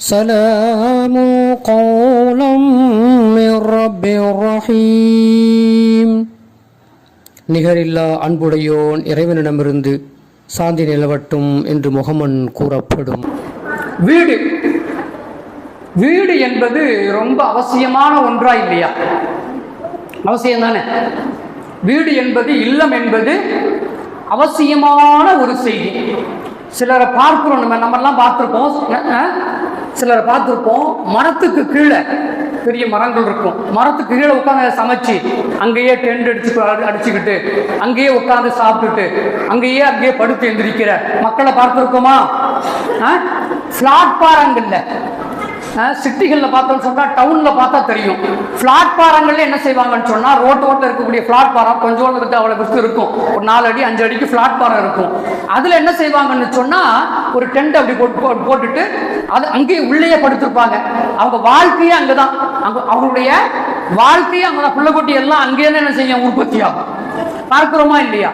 سلام قولا من رب رحيم நிகரில்லா அன்புடையோன் இறைவனிடமிருந்து சாந்தி நிலவட்டும் என்று முகமன் கூறப்படும் வீடு வீடு என்பது ரொம்ப அவசியமான ஒன்றா இல்லையா அவசியம் தானே வீடு என்பது இல்லம் என்பது அவசியமான ஒரு செய்தி சிலரை பார்க்கிறோம் நம்ம நம்மெல்லாம் பார்த்துருப்போம் அஹ், சிலரை பார்த்துருப்போம். மரத்துக்கு கீழே பெரிய மரங்கள் இருக்கும். மரத்துக்கு கீழே உட்காந்து சமைச்சு அங்கேயே டென்ட் அடிச்சு அடிச்சுக்கிட்டு அங்கேயே உட்காந்து சாப்பிட்டுட்டு அங்கேயே அங்கேயே படுத்து எந்திரிக்கிற மக்களை பார்த்துருக்கோமா? பிளாட்பாரங்கள்ல சிட்டிகளில் பார்த்தோம்னு சொன்னால் டவுனில் பார்த்தா தெரியும். பிளாட்பாரங்கள்ல என்ன செய்வாங்கன்னு சொன்னால் ரோட் ஓட்டில் இருக்கக்கூடிய பிளாட்பாரம் கொஞ்சோண்டு இருக்கு அவ்வளோ பெருசு இருக்கும். ஒரு நாலு அடி அஞ்சு அடிக்கு பிளாட்பாரம் இருக்கும். அதில் என்ன செய்வாங்கன்னு சொன்னால் ஒரு டென்ட் அப்படி போட்டு போட்டுட்டு அது அங்கேயே உள்ளேயே படுத்திருப்பாங்க. அவங்க வாழ்க்கையே அங்கே தான் அவங்க அவங்களுடைய வாழ்க்கையே அங்கே தான் பிள்ளைக்குட்டி எல்லாம் அங்கேயே என்ன செய்யும்? உற்பத்தியாகும். பார்க்குறோமா இல்லையா?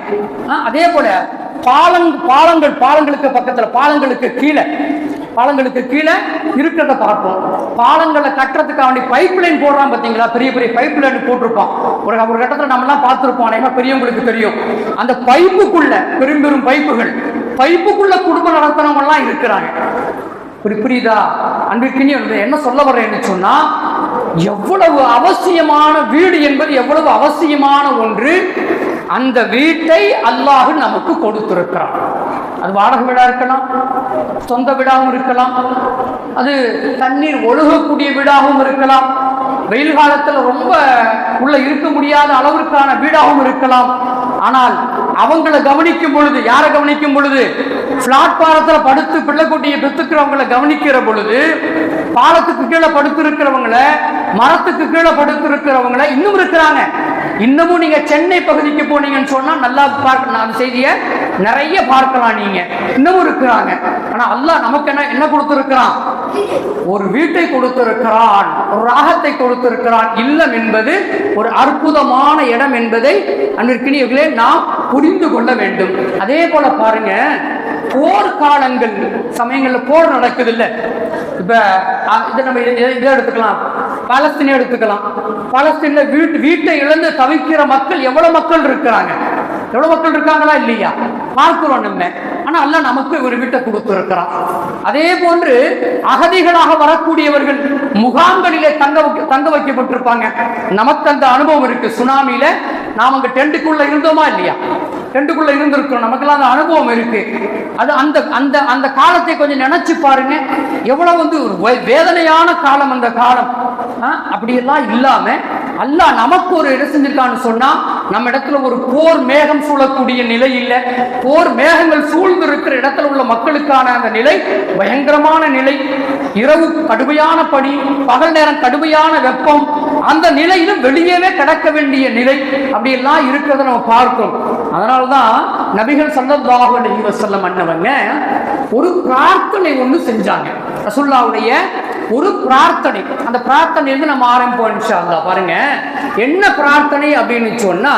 அதே போல பாலங் பாலங்கள் பாலங்களுக்கு பக்கத்தில் பாலங்களுக்கு கீழே பாலங்களுக்கு கீழே இருக்கிறத பார்ப்போம். பாலங்களை கட்டுறதுக்கு அவனுடைய பைப் லைன் போடுறான் பார்த்தீங்களா? பெரிய பெரிய பைப் லைன் போட்டிருப்பான். ஒரு ஒரு கட்டத்தில் நம்மலாம் பார்த்துருப்போம். அநேகமா பெரியவங்களுக்கு தெரியும். அந்த பைப்புக்குள்ள பெரும் பெரும் பைப்புகள் பைப்புக்குள்ள குடும்பம் நடத்துறவங்கலாம் இருக்கிறாங்க. புரி- புரியுதா? அன்பிற்கினி என்ன சொல்ல வர்றேன்னு சொன்னா எவ்வளவு அவசியமான வீடு என்பது எவ்வளவு அவசியமான ஒன்று அந்த வீட்டை அல்லாஹு நமக்கு கொடுத்திருக்கிறான். அது வாடகை வீடாக இருக்கலாம் சொந்த வீடாகவும் இருக்கலாம் அது தண்ணீர் ஒழுகக்கூடிய வீடாகவும் இருக்கலாம் வெயில் காலத்தில் ரொம்ப உள்ள இருக்க முடியாத அளவிற்கான வீடாகவும் இருக்கலாம். ஆனால் அவங்கள கவனிக்கும் பொழுது யாரை கவனிக்கும் பொழுது? பிளாட்பாரத்தில் படுத்து பிள்ளைக்குட்டியை பெற்றுக்கிறவங்களை கவனிக்கிற பொழுது பாலத்துக்கு கீழே படுத்து இருக்கிறவங்கள மரத்துக்கு கீழே படுத்து இருக்கிறவங்கள இன்னும் இருக்கிறாங்க. இன்னமும் நீங்க சென்னை பகுதிக்கு போனீங்கன்னு சொன்னா நல்லா பார்க்க அந்த செய்தியை நிறைய பார்க்கலாம் நீங்க. இன்னமும் இருக்கிறாங்க. ஆனா அல்லாஹ் நமக்கு என்ன என்ன கொடுத்திருக்கிறான்? ஒரு வீட்டை கொடுத்திருக்கிறான் ஒரு ராகத்தை கொடுத்திருக்கிறான். இல்லம் என்பது ஒரு அற்புதமான இடம் என்பதை அன்பிற்கினியர்களே நாம் புரிந்து கொள்ள வேண்டும். அதே போல பாருங்க போர் காலங்கள் சமயங்கள்ல போர் நடக்குது இல்ல இப்ப இதை நம்ம இதை இதை எடுத்துக்கலாம். பாலஸ்தீனை எடுத்துக்கலாம். பாலஸ்தீன்ல வீட்டு வீட்டை இழந்து தவிக்கிற மக்கள் எவ்வளவு மக்கள் இருக்கிறாங்க? எவ்வளவு மக்கள் இருக்காங்களா? இல்லையா? பார்க்கிறோம் நம்ம. ஆனா அல்ல நமக்கு ஒரு வீட்டை கொடுத்திருக்கிறான். அதே போன்று அகதிகளாக வரக்கூடியவர்கள் முகாம்களிலே தங்க வைக்க- தங்க வைக்கப்பட்டிருப்பாங்க. நமக்கு அந்த அனுபவம் இருக்கு. சுனாமியில நாம் அங்க டென்ட்டுக்குள்ள இருந்தோமா? இல்லையா? டென்ட்டுக்குள்ள இருந்திருக்கிறோம். நமக்கெல்லாம் அந்த அனுபவம் இருக்கு. அது அந்த அந்த அந்த காலத்தை கொஞ்சம் நினைச்சு பாருங்க. எவ்வளவு வந்து ஒரு வேதனையான காலம் அந்த காலம். அப்படியெல்லாம் இல்லாம அல்லாஹ் நமக்கு ஒரு இடம் செஞ்சிருக்கான்னு சொன்னா நம்ம இடத்துல ஒரு போர் மேகம் சூழக்கூடிய நிலை இல்லை. போர் மேகங்கள் சூழ்ந்து இருக்கிற இடத்துல உள்ள மக்களுக்கான அந்த நிலை பயங்கரமான நிலை. இரவு கடுமையான படி பகல் நேரம் கடுமையான வெப்பம். அந்த நிலையிலும் வெளியவே கிடக்க வேண்டிய நிலை. அப்படியெல்லாம் இருக்கிறத நம்ம பார்க்கிறோம் அதனாலதான் நபிகள் ஸல்லல்லாஹு அலைஹி வஸல்லம் அண்ணவங்க ஒரு பிரார்த்தனை ஒன்று செஞ்சாங்க. ரசுல்லாவுடைய ஒரு பிரார்த்தனை. அந்த பிரார்த்தனையிலிருந்து நம்ம ஆரம்பிப்போம் இன்ஷா பாருங்க. என்ன பிரார்த்தனை அப்படின்னு சொன்னா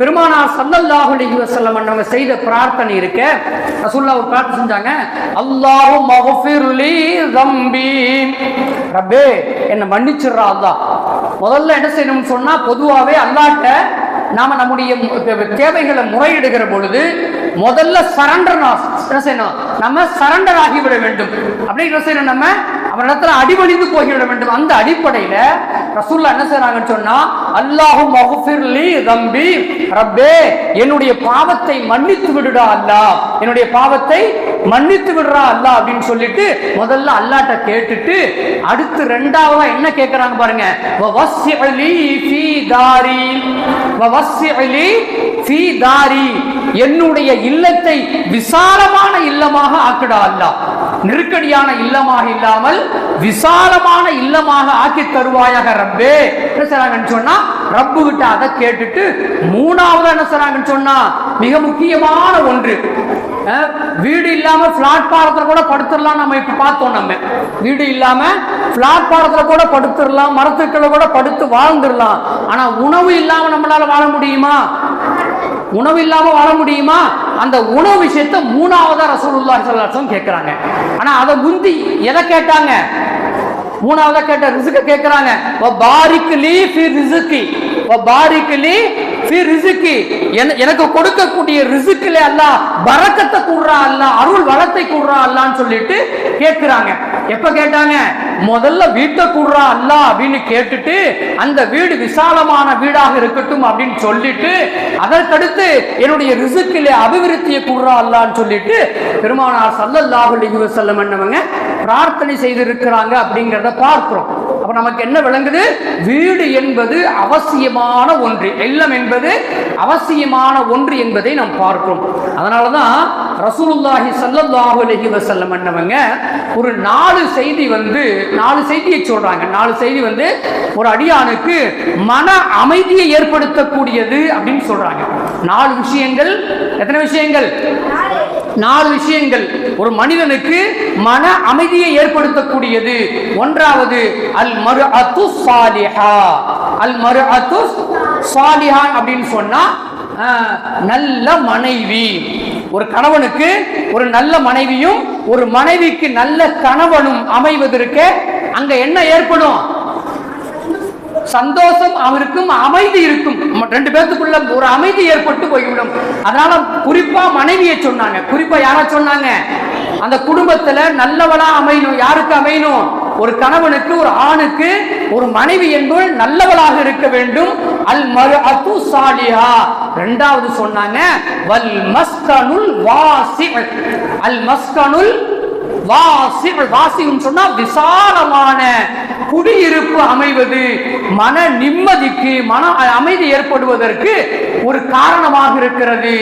பெருமானார் சல்லல்லாஹு அலைஹி வஸல்லம் அவங்க செய்த பிரார்த்தனை இருக்க ரசூலுல்லாஹ் ஒரு பிரார்த்தனை செஞ்சாங்க. அல்லாஹு மஃபிர்லி தம்பி. ரப்பே என்ன மன்னிச்சிடுறா அல்லாஹ். முதல்ல என்ன செய்யணும்னு சொன்னா பொதுவாகவே அல்லாட்ட நாம நம்முடைய தேவைகளை முறையிடுகிற பொழுது முதல்ல சரண்டர் என்ன செய்யணும்? நம்ம சரண்டர் ஆகிவிட வேண்டும். அப்படின்னு என்ன செய்யணும் நம்ம? அவரிடத்துல அடிபணிந்து போய்விட வேண்டும். அந்த அடிப்படையில ரசூல்லா என்ன செய்யறாங்கன்னு சொன்னா அல்லாஹு மஃபிர்லி தம்பி ரப்பே என்னுடைய பாவத்தை மன்னித்து விடுடா அல்லாஹ் என்னுடைய பாவத்தை மன்னித்து விடுறா அல்லாஹ் அப்படின்னு சொல்லிட்டு முதல்ல அல்லாட்ட கேட்டுட்டு அடுத்து ரெண்டாவதா என்ன கேட்கறாங்க பாருங்க. அலி ஃபீ தாரி வவஸ்ஸிஅலி ஃபீ தாரி என்னுடைய இல்லத்தை விசாலமான இல்லமாக ஆக்குடா அல்லாஹ் நெருக்கடியான இல்லமாக இல்லாமல் விசாலமான இல்லமாக ஆக்கி தருவாயாக ரப்பே. என்ன செய்றாங்கன்னு சொன்னா ரப்பு கிட்ட அதை கேட்டுட்டு மூணாவது என்ன செய்றாங்கன்னு சொன்னா மிக முக்கியமான ஒன்று. வீடு இல்லாம பிளாட்பாரத்துல கூட படுத்துடலாம் நம்ம இப்ப பார்த்தோம் நம்ம. வீடு இல்லாம பிளாட்பாரத்துல கூட படுத்துடலாம் மரத்துக்களை கூட படுத்து வாழ்ந்துடலாம். ஆனா உணவு இல்லாம நம்மளால வாழ முடியுமா? உணவு இல்லாம வாழ முடியுமா? அந்த உணவு விஷயத்த மூணாவதா ரசூலுல்லாஹி ஸல்லல்லாஹு அலைஹி வஸல்லம் கேட்கறாங்க. ஆனா அதை முந்தி எதை கேட்டாங்க? மூணாவதா கேட்ட ரிசுக்க கேட்குறாங்க. பாரிக்கு லீ ஃபி ரிசுக்கி. பாரிக்கு லீ எனக்கு கொடுக்கக்கூடிய ரிசுக்கிலே அல்ல வரக்கத்தை கூடுறா அல்ல அருள் வளத்தை கூடுறா அல்லான்னு சொல்லிட்டு கேட்கிறாங்க. எப்ப கேட்டாங்க? முதல்ல வீட்டை கூடுறா அல்ல அப்படின்னு கேட்டுட்டு அந்த வீடு விசாலமான வீடாக இருக்கட்டும் அப்படின்னு சொல்லிட்டு அதற்கடுத்து என்னுடைய ரிசுக்கிலே அபிவிருத்தியை கூடுறா அல்லான்னு சொல்லிட்டு பெருமானார் சல்லல்லாஹு அலைஹி வஸல்லம் என்னவங்க பிரார்த்தனை செய்திருக்கிறாங்க அப்படிங்கிறத பார்க்கிறோம். அப்ப நமக்கு என்ன விளங்குது? வீடு என்பது அவசியமான ஒன்று. இல்லம் என்பது அவசியமான ஒன்று என்பதை நாம் பார்க்கிறோம். அதனாலதான் ரசூலுல்லாஹி சல்லாஹு அலஹி வசல்லம் என்னவங்க ஒரு நாலு செய்தி வந்து நாலு செய்தியை சொல்றாங்க. நாலு செய்தி வந்து ஒரு அடியானுக்கு மன அமைதியை ஏற்படுத்தக்கூடியது அப்படின்னு சொல்றாங்க. நாலு விஷயங்கள். எத்தனை விஷயங்கள்? நாலு விஷயங்கள். ஒரு மனிதனுக்கு மன அமைதியை ஏற்படுத்தக்கூடியது. ஒன்றாவது அல் மறு அத்து சாலிஹா அல் மறு அத்து சாலிஹான் அப்படின்னு சொன்னா நல்ல மனைவி. ஒரு கணவனுக்கு ஒரு நல்ல மனைவியும் ஒரு மனைவிக்கு நல்ல கணவனும் அமைவதற்கு அங்க என்ன ஏற்படும்? சந்தோஷம் அவருக்கும் அமைதி இருக்கும். ரெண்டு பேர்த்துக்குள்ள ஒரு அமைதி ஏற்பட்டு போய்விடும். அதனால குறிப்பா மனைவியை சொன்னாங்க. குறிப்பா யார சொன்னாங்க? அந்த குடும்பத்துல நல்லவளா அமையணும். யாருக்கு அமையணும்? ஒரு கணவனுக்கு ஒரு ஆணுக்கு ஒரு மனைவி என்பவள் நல்லவளாக இருக்க வேண்டும். அல் மரு அது சாலியா ரெண்டாவது சொன்னாங்க வல் மஸ்கனுல் வாசி அல் மஸ்கனுல் வாசி வாசின்னு சொன்னா விசாலமான குடியிருப்பு அமைவது மன நிம்மதிக்கு மன அமைதி ஏற்படுவதற்கு ஒரு காரணமாக இருக்கிறது.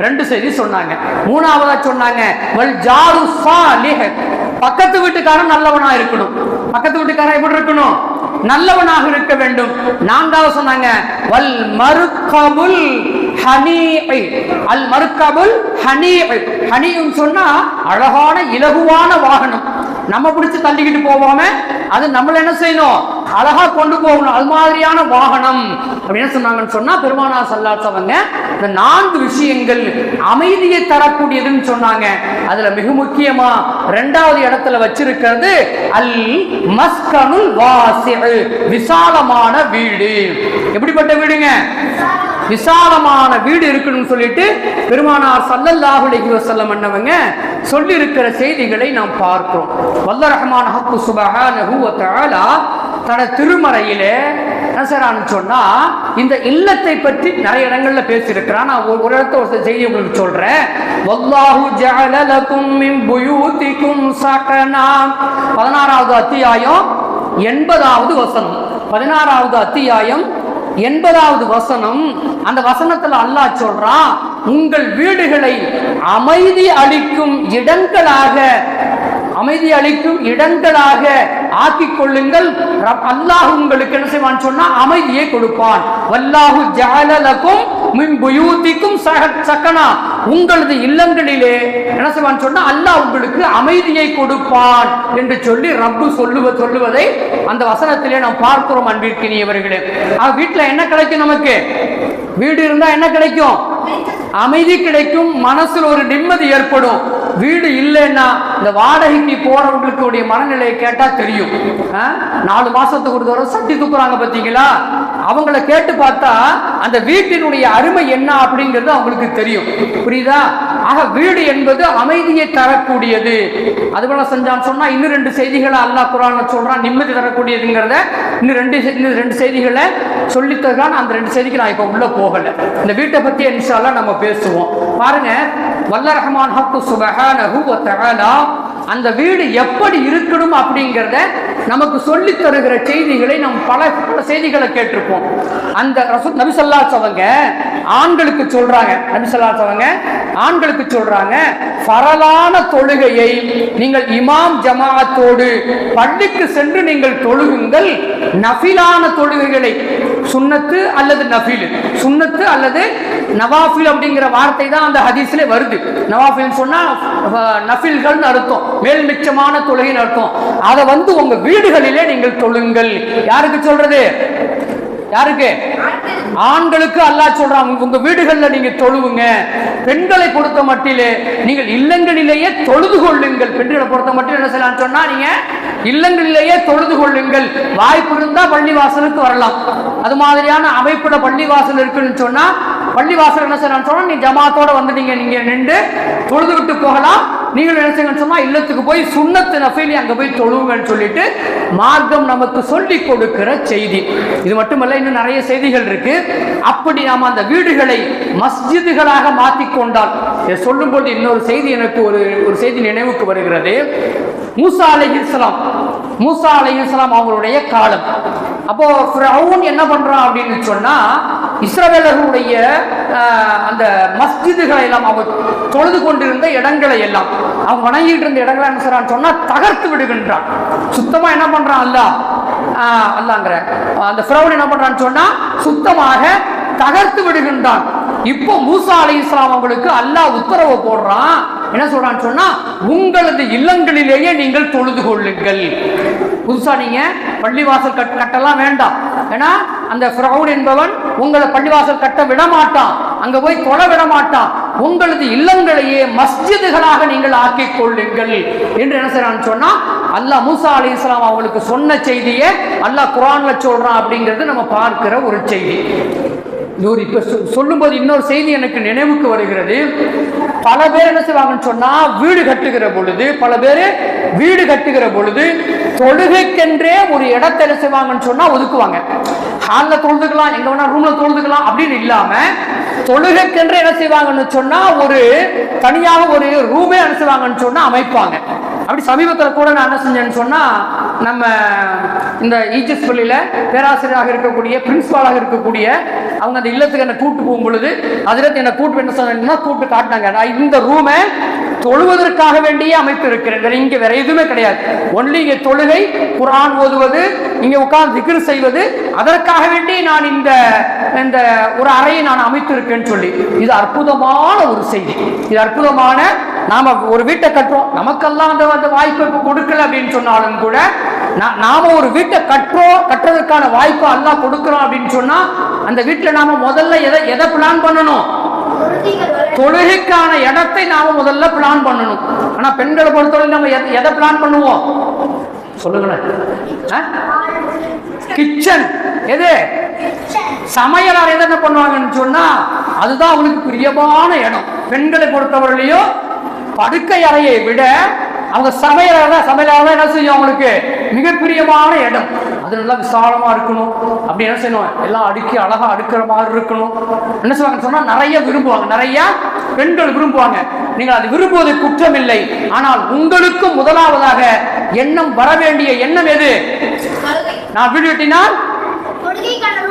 ரெண்டு செய்தி சொன்னாங்க. மூணாவதா சொன்னாங்க வல் ஜாரு பக்கத்து வீட்டுக்காரன் நல்லவனா இருக்கணும். பக்கத்து வீட்டுக்காரன் எப்படி இருக்கணும்? நல்லவனாக இருக்க வேண்டும். நான்காவது சொன்னாங்க வல் மறுக்கபுல் அல் மருக்கபுல் ஹனீஇ ஹனியும் சொன்னா அழகான இலகுவான வாகனம். நம்ம பிடிச்சு தள்ளிக்கிட்டு போவாம அது நம்மள என்ன செய்யணும்? அழகா கொண்டு போகணும். அது மாதிரியான வாகனம் அப்படின்னு சொன்னாங்கன்னு சொன்னா பெருமானா சல்லாத்தவங்க இந்த நான்கு விஷயங்கள் அமைதியை தரக்கூடியதுன்னு சொன்னாங்க. அதுல மிக முக்கியமா ரெண்டாவது இடத்துல வச்சிருக்கிறது அல் மஸ்கனுல் வாசி விசாலமான வீடு. எப்படிப்பட்ட வீடுங்க? விசாலமான வீடு இருக்கணும்னு சொல்லிட்டு பெருமானார் சல்லல்லாஹுலகி வசல்லம் அண்ணவங்க சொல்லி இருக்கிற செய்திகளை நாம் பார்க்கிறோம். வல்ல ரஹ்மான் ஹக்கு சுபஹானஹு வ தன திருமறையிலே நசரான்னு சொன்னா இந்த இல்லத்தை பற்றி நிறைய இடங்கள்ல பேசியிருக்கிறான் நான் ஒரு ஒரு ஒரு செய்தி உங்களுக்கு சொல்றேன். வல்லாஹு ஜஅலலகும் மின் புயூதிக்கும் சகனா. பதினாறாவது அத்தியாயம் எண்பதாவது வசனம். பதினாறாவது அத்தியாயம் எண்பதாவது வசனம் அந்த வசனத்துல அல்லாஹ் சொல்றான் உங்கள் வீடுகளை அமைதி அளிக்கும் இடங்களாக அமைதி அளிக்கும் இடங்களாக ஆக்கிக் கொள்ளுங்கள். ரப்- அல்லாஹ் உங்களுக்கு என்ன செய்வான் சொன்னா அமைதியை கொடுப்பான். வல்லாஹு ஜாலலக்கும் மின் புயூதிக்கும் சக- சக்கனா. உங்களது இல்லங்களிலே என்ன செய்வான் சொன்னா அல்லாஹ் உங்களுக்கு அமைதியை கொடுப்பான் என்று சொல்லி ரப்பு சொல்லுவ சொல்லுவதை அந்த வசனத்திலே நாம் பார்க்கிறோம் அன்பிற்கினியவர்களே. ஆக வீட்டுல என்ன கிடைக்கும் நமக்கு? வீடு இருந்தா என்ன கிடைக்கும்? அமைதி கிடைக்கும். மனசுல ஒரு நிம்மதி ஏற்படும். வீடு இல்லைன்னா இந்த வாடகைக்கு போறவங்களுக்கு மனநிலையை கேட்டா தெரியும். நாலு மாசத்துக்கு ஒரு தடவை சட்டி தூக்குறாங்க பார்த்தீங்களா அவங்கள கேட்டு பார்த்தா அந்த வீட்டினுடைய அருமை என்ன அப்படிங்கிறது அவங்களுக்கு தெரியும். புரியுதா? ஆக வீடு என்பது அமைதியை தரக்கூடியது. அது போல சொன்னா இன்னும் ரெண்டு செய்திகளை அல்லாஹ் குரான் சொல்றான். நிம்மதி தரக்கூடியதுங்கிறத இன்னும் ரெண்டு இன்னும் ரெண்டு செய்திகளை சொல்லி தருவான் அந்த ரெண்டு செய்திக்கு நான் இப்ப உள்ள போகல. இந்த வீட்டை பத்தி இன்ஷால்லா நம்ம பேசுவோம். பாருங்க வல்ல ரஹமான் ஹக்கு சுபஹானஹு வ தஆலா அந்த வீடு எப்படி இருக்கணும் அப்படிங்கிறத நமக்கு சொல்லி தருகிற செய்திகளை நாம் பல பல செய்திகளை கேட்டிருப்போம். அந்த ரசூல் நபி அவங்க ஆண்களுக்கு சொல்றாங்க நபி அவங்க ஆண்களுக்கு சொல்றாங்க பரலான தொழுகையை நீங்கள் இமாம் ஜமாத்தோடு பள்ளிக்கு சென்று நீங்கள் தொழுகுங்கள் நஃபிலான தொழுகைகளை சுன்னத்து அல்லது நஃபில். சுன்னத்து அல்லது நவாஃபில் அப்படிங்கிற வார்த்தை தான் அந்த ஹதீஸ்ல வருது. நவாஃபில் சொன்னா நஃபில்கள்னு அர்த்தம். மேல் மிச்சமான தொழுகைன்னு அர்த்தம். அதை வந்து உங்க வீடுகளிலே நீங்கள் தொழுங்கள். யாருக்கு சொல்றது? யாருக்கு? ஆண்களுக்கு அல்லாஹ் சொல்றான் உங்க- வீடுகள்ல நீங்க தொழுவுங்க. பெண்களை பொறுத்த மட்டிலே நீங்கள் இல்லங்களிலேயே தொழுது கொள்ளுங்கள். பெண்களை பொறுத்த மட்டும் என்ன செய்யலாம் சொன்னா நீங்க இல்லங்களிலேயே தொழுது கொள்ளுங்கள். வாய்ப்பு இருந்தா பள்ளிவாசலுக்கு வரலாம். அது மாதிரியான அமைப்புல பள்ளிவாசல் இருக்குன்னு சொன்னா பள்ளிவாசல் என்ன செய்யணும் சொன்னா நீ ஜமாத்தோட வந்துட்டீங்க நீங்க நின்று தொழுதுகிட்டு போகலாம். நீங்கள் என்ன செய்யணும்னு சொன்னா இல்லத்துக்கு போய் சுண்ணத்து நஃபைலி அங்கே போய் தொழுவுங்கன்னு சொல்லிட்டு மார்க்கம் நமக்கு சொல்லி கொடுக்கிற செய்தி. இது மட்டுமல்ல இன்னும் நிறைய செய்திகள் இருக்கு. அப்படி நாம் அந்த வீடுகளை மஸ்ஜிதுகளாக மாற்றிக்கொண்டால் இதை சொல்லும்போது இன்னொரு செய்தி எனக்கு ஒரு ஒரு செய்தி நினைவுக்கு வருகிறது. மூசா அலைஹிஸ்ஸலாம் மூசா அலைஹிஸ்ஸலாம் அவங்களுடைய காலம். அப்போ என்ன பண்றான் அப்படின்னு சொன்னா இஸ்ரவேலர்களுடைய அந்த மஸ்ஜிதுகளை எல்லாம் அவங்க தொழுது கொண்டிருந்த இடங்களை எல்லாம் அவங்க வணங்கிட்டு இருந்த இடங்களை என்ன செய்றான்னு சொன்னா தகர்த்து விடுகின்றான். சுத்தமா என்ன பண்றான் அல்ல அல்லாங்கிற. அந்த ஃபிரௌன் என்ன பண்றான்னு சொன்னா சுத்தமாக தகர்த்து விடுகின்றான். இப்போ மூசா அலி இஸ்லாம் அவங்களுக்கு அல்லாஹ் உத்தரவு போடுறான். என்ன சொல்றான்னு சொன்னா உங்களது இல்லங்களிலேயே நீங்கள் தொழுது கொள்ளுங்கள். புதுசா நீங்க பள்ளிவாசல் கட் கட்டலாம் வேண்டாம். ஏன்னா அந்த ஃப்ரௌன் என்பவன் உங்களை பள்ளிவாசல் கட்ட விடமாட்டான். அங்க போய் கொலை விடமாட்டான். உங்களது இல்லங்களையே மஸ்ஜிதுகளாக நீங்கள் ஆக்கிக் கொள்ளுங்கள். என்று என்ன செய்யறான்னு சொன்னா அல்லாஹ் மூசா அலி இஸ்லாம் அவங்களுக்கு சொன்ன செய்தியை அல்லாஹ் குரான்ல சொல்றான் அப்படிங்கிறது நம்ம பார்க்கிற ஒரு செய்தி. இது இப்போ இப்ப சொ- சொல்லும்போது இன்னொரு செய்தி எனக்கு நினைவுக்கு வருகிறது. பல பேர் என்ன செய்வாங்கன்னு சொன்னா வீடு கட்டுகிற பொழுது பல பேர் வீடு கட்டுகிற பொழுது தொழுகைக்கென்றே ஒரு இடத்தை என்ன செய்வாங்கன்னு சொன்னா ஒதுக்குவாங்க. காலில் தொழுதுக்கலாம் எங்க வேணா ரூம்ல தொழுதுக்கலாம் அப்படின்னு இல்லாம தொழுகைக்கென்று என்ன செய்வாங்கன்னு சொன்னா ஒரு தனியாக ஒரு ரூமே என்ன செய்வாங்கன்னு சொன்னா அமைப்பாங்க. அப்படி சமீபத்தில் கூட நான் என்ன செஞ்சேன்னு சொன்னா நம்ம இந்த ஈஜஸ் பள்ளியில் பேராசிரியராக இருக்கக்கூடிய பிரின்சிபாலாக இருக்கக்கூடிய அவங்க அந்த இல்லத்துக்கு என்னை கூட்டு போகும் பொழுது அதில் என்னை கூட்டு என்ன சொன்னா கூட்டு காட்டினாங்க. நான் இந்த ரூமை தொழுவதற்காக வேண்டியே அமைப்பு இருக்கிறேன் வேற இங்க வேற எதுவுமே கிடையாது. ஒன்லி இங்கே தொழுகை குரான் ஓதுவது இங்கே உட்கார்ந்து திக்ர் செய்வது அதற்காக வேண்டி நான் இந்த இந்த ஒரு அறையை நான் அமைத்திருக்கேன்னு சொல்லி. இது அற்புதமான ஒரு செய்தி. இது அற்புதமான நாம ஒரு வீட்டை கட்டுறோம். நமக்கெல்லாம் அந்த அந்த வாய்ப்பை கொடுக்கல அப்படின்னு சொன்னாலும் கூட நாம ஒரு வீட்டை கட்டுறோம் கட்டுறதுக்கான வாய்ப்பு அல்லா கொடுக்குறோம் அப்படின்னு சொன்னா அந்த வீட்டுல நாம முதல்ல எதை எதை பிளான் பண்ணணும்? தொழுகைக்கான இடத்தை நாம முதல்ல பிளான் பண்ணணும். ஆனா பெண்களை பொறுத்தவரை நம்ம எதை- எதை பிளான் பண்ணுவோம்? சொல்லுங்களேன். கிச்சன் எது? சமையல் அறை என்ன பண்ணுவாங்கன்னு சொன்னா அதுதான் அவங்களுக்கு பிரியமான இடம். பெண்களை பொறுத்தவரையிலையும் படுக்கை அறையை விட அவங்க சமையல் அறை தான் சமையல் அறை தான் என்ன செய்யும் அவங்களுக்கு? மிக பிரியமான இடம். அது நல்லா விசாலமா இருக்கணும். அப்படி என்ன செய்யணும்? எல்லாம் அடுக்கி அழகா அடுக்கிற மாதிரி இருக்கணும். என்ன செய்வாங்கன்னு சொன்னா நிறைய விரும்புவாங்க. நிறைய பெண்கள் விரும்புவாங்க. நீங்கள் அது விரும்புவது குற்றம் இல்லை ஆனால் உங்களுக்கு முதலாவதாக எண்ணம் வர வேண்டிய எண்ணம் எது? நான் வீடு கட்டினால்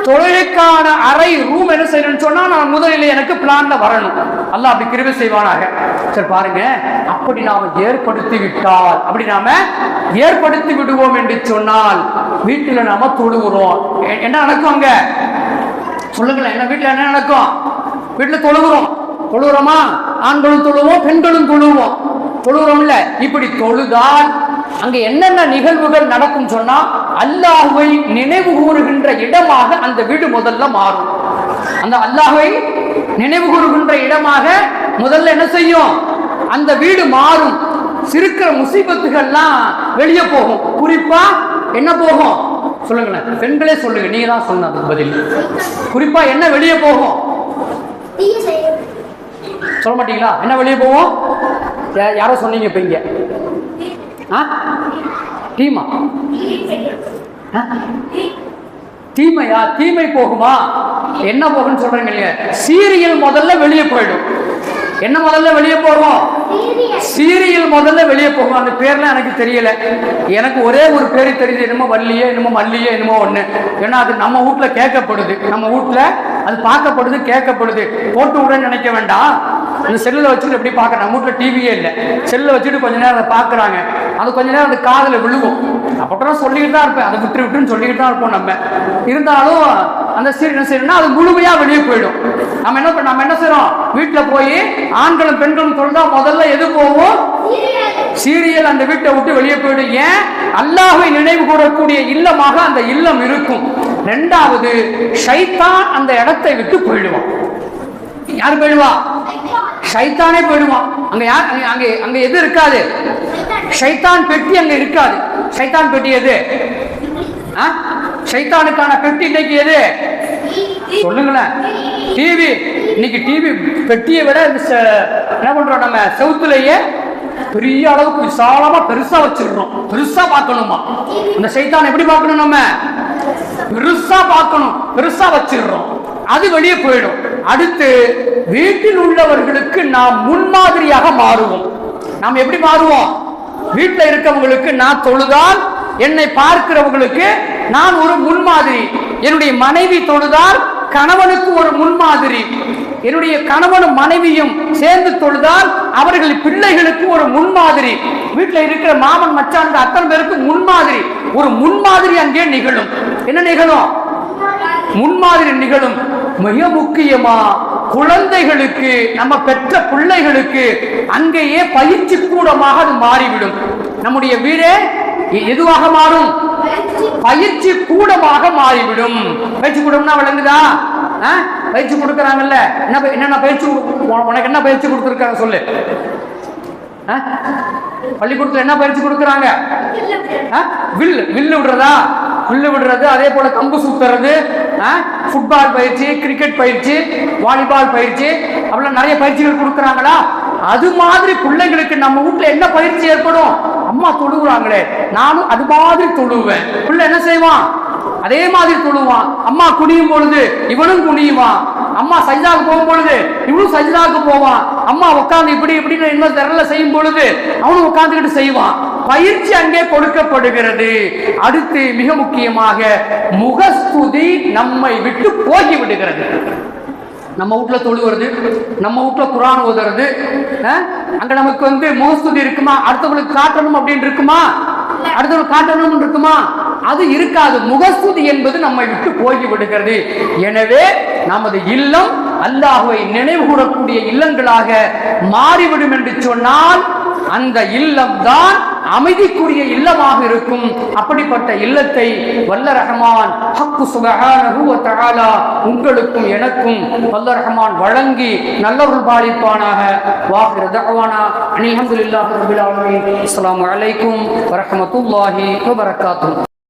தொழிலுக்கான அறை ரூம் என்ன செய்யணும்னு சொன்னா நான் முதலில் எனக்கு பிளான்ல வரணும். அல்ல அப்படி கிருவி செய்வானாக. சரி பாருங்க. அப்படி நாம ஏற்படுத்தி விட்டால் அப்படி நாம ஏற்படுத்தி விடுவோம் என்று சொன்னால் வீட்டுல நாம தொழுகிறோம். எ- என்ன நடக்கும் அங்க? சொல்லுங்களேன் என்ன வீட்டுல என்ன நடக்கும்? வீட்டுல தொழுகிறோம். தொழுகிறோமா? ஆண்களும் தொழுவோம் பெண்களும் தொழுவோம். தொழுகிறோம்ல. இப்படி தொழுதால் அங்க என்னென்ன நிகழ்வுகள் நடக்கும் சொன்னா அல்லாஹ்வை நினைவு கூறுகின்ற இடமாக அந்த வீடு முதல்ல மாறும். அந்த அல்லாஹ்வை நினைவு கூறுகின்ற இடமாக முதல்ல என்ன செய்யும்? அந்த வீடு மாறும். சிறுக்கிற முசீபத்துகள்லாம் வெளியே போகும். குறிப்பா என்ன போகும்? சொல்லுங்களேன். பெண்களே சொல்லுங்க. நீங்க தான் சொன்ன பதில். குறிப்பா என்ன வெளியே போகும்? சொல்ல மாட்டீங்களா? என்ன வெளியே போவோம் யாரோ சொன்னீங்க இப்ப இங்க. ஆ? ஆ? தீமையா? தீமை போகுமா? என்ன போகும்னு சொல்றீங்க இல்லையா? சீரியல் முதல்ல வெளியே போயிடும். என்ன முதல்ல வெளியே போகும்? சீரியல் முதல்ல வெளியே போகும். அந்த பேர்லாம் எனக்கு தெரியல. எனக்கு ஒரே ஒரு பேர் தெரியுது. என்னமோ வள்ளியே என்னமோ மல்லியே என்னமோ ஒண்ணு. ஏன்னா அது நம்ம வீட்ல கேட்கப்படுது. நம்ம வீட்ல அது பார்க்கப்படுது கேட்கப்படுது. போட்டு விடன்னு நினைக்க வேண்டாம். அந்த செல்லில் வச்சுட்டு எப்படி பார்க்குறாங்க வீட்டில் டிவியே இல்லை. செல்லில் வச்சுட்டு கொஞ்ச நேரம் அதை பார்க்குறாங்க. அது கொஞ்ச நேரம் அந்த காதில் விழுகும். அப்பதான் சொல்லிக்கிட்டு தான் இருப்பேன். அதை விட்டு விட்டுன்னு சொல்லிக்கிட்டு தான் இருப்போம் நம்ம. இருந்தாலும் அந்த சீரியல் என்ன செய்யணும்னா அது முழுமையாக வெளியே போயிடும். நம்ம என்ன நம்ம என்ன செய்யறோம் வீட்டில் போய் ஆண்களும் பெண்களும் தொழுதா முதல்ல எது போவோம் சீரியல் அந்த வீட்டை விட்டு வெளியே போயிடும். ஏன்? அல்லாஹை நினைவு கூறக்கூடிய இல்லமாக அந்த இல்லம் இருக்கும். ரெண்டாவது ஷைத்தான் அந்த இடத்தை விட்டு போயிடுவான். யார் போயிடுவா? ஷைத்தானே போயிடுவான். அங்க யார் அங்க- அங்க அங்க எது இருக்காது? ஷைத்தான் பெட்டி அங்க இருக்காது. ஷைத்தான் பெட்டி எது? ஆ? ஷைத்தானுக்கான பெட்டி இன்னைக்கு எது? சொல்லுங்களேன். டிவி. இன்னைக்கு டிவி பெட்டியை விட ச- என்ன பண்றோம் நம்ம செவுத்துலயே பெரிய அளவுக்கு விசாலமா பெருசா வச்சிருக்கோம் பெருசா பார்க்கணுமா? அந்த சைத்தான் எப்படி பார்க்கணும் நம்ம? பெருசா பார்க்கணும். பெருசா வச்சிடுறோம் அது வெளியே போயிடும். அடுத்து வீட்டில் உள்ளவர்களுக்கு நாம் முன்மாதிரியாக மாறுவோம். நாம் எப்படி மாறுவோம்? வீட்டில் இருக்கவங்களுக்கு நான் தொழுதால் என்னை பார்க்கிறவங்களுக்கு நான் ஒரு முன்மாதிரி. என்னுடைய மனைவி தொழுதால் கணவனுக்கு ஒரு முன்மாதிரி. என்னுடைய கணவனும் மனைவியும் சேர்ந்து தொழுதால் அவர்கள் பிள்ளைகளுக்கு ஒரு முன்மாதிரி. வீட்டில் இருக்கிற மாமன் மச்சான் அத்தனை பேருக்கு முன்மாதிரி. ஒரு முன்மாதிரி அங்கே நிகழும். என்ன நிகழும்? முன்மாதிரி நிகழும். மிக முக்கியமா குழந்தைகளுக்கு நம்ம பெற்ற பிள்ளைகளுக்கு அங்கேயே பயிற்சி கூடமாக அது மாறிவிடும். நம்முடைய வீடே எதுவாக மாறும்? பயிற்சி கூடமாக மாறிவிடும். பயிற்சி கூடம்னா விளங்குதா? ஆ? பயிற்சி கொடுக்கறாங்கல்ல. என்ன என்னென்ன பயிற்சி கொடு- உனக்கு என்ன பயிற்சி கொடுத்துருக்காங்க சொல்லு. ஆ? பள்ளிக்கூடத்தில் என்ன பயிற்சி கொடுக்குறாங்க? ஆ? வில்லு வில்லு விடுறதா? வில்லு விடுறது அதே போல கம்பு சுத்துறது ஃபுட்பால் பயிற்சி கிரிக்கெட் பயிற்சி வாலிபால் பயிற்சி அப்படிலாம் நிறைய பயிற்சிகள் கொடுக்குறாங்களா? அது மாதிரி பிள்ளைங்களுக்கு நம்ம வீட்ல என்ன பயிற்சி ஏற்படும்? அம்மா தொழுகிறாங்களே நானும் அது மாதிரி தொழுவேன். பிள்ளை என்ன செய்வான்? அதே மாதிரி தொழுவான். அம்மா குனியும் பொழுது இவனும் குனியுவான். அம்மா சஜிதாவுக்கு போகும் பொழுது இவனும் சஜிதாவுக்கு போவான். அம்மா உட்காந்து இப்படி இப்படின்னு இன்னும் திரல செய்யும் பொழுது அவனும் உட்காந்துக்கிட்டு செய்வான். பயிற்சி அங்கே கொடுக்கப்படுகிறது. அடுத்து மிக முக்கியமாக முகஸ்துதி நம்மை விட்டு போகி விடுகிறது நம்ம வீட்ல தொழுவுறது நம்ம வீட்ல குரான் ஓதுறது அங்கே நமக்கு வந்து முகஸ்துதி இருக்குமா? அடுத்தவங்களுக்கு காட்டணும் அப்படின்னு இருக்குமா? அடுத்தவங்களுக்கு காட்டணும் இருக்குமா? அது இருக்காது. முகஸ்துதி என்பது நம்மை விட்டு போகி விடுகிறது. எனவே நமது இல்லம் அல்லாஹுவை நினைவு கூறக்கூடிய இல்லங்களாக மாறிவிடும் என்று சொன்னால் அந்த இல்லம் தான் அமைதிக்குரிய இல்லமாக இருக்கும். அப்படிப்பட்ட இல்லத்தை வல்ல ரஹமான் ஹக்கு சுபஹானஹு உங்களுக்கும் எனக்கும் வல்ல ரஹமான் வழங்கி நல்லொருள் பாலிப்பானாக. வாஹிர தகவானா அல்ஹம்துலில்லாஹி ரப்பில் ஆலமீன். அஸ்ஸலாமு அலைக்கும் வ ரஹ்மத்துல்லாஹி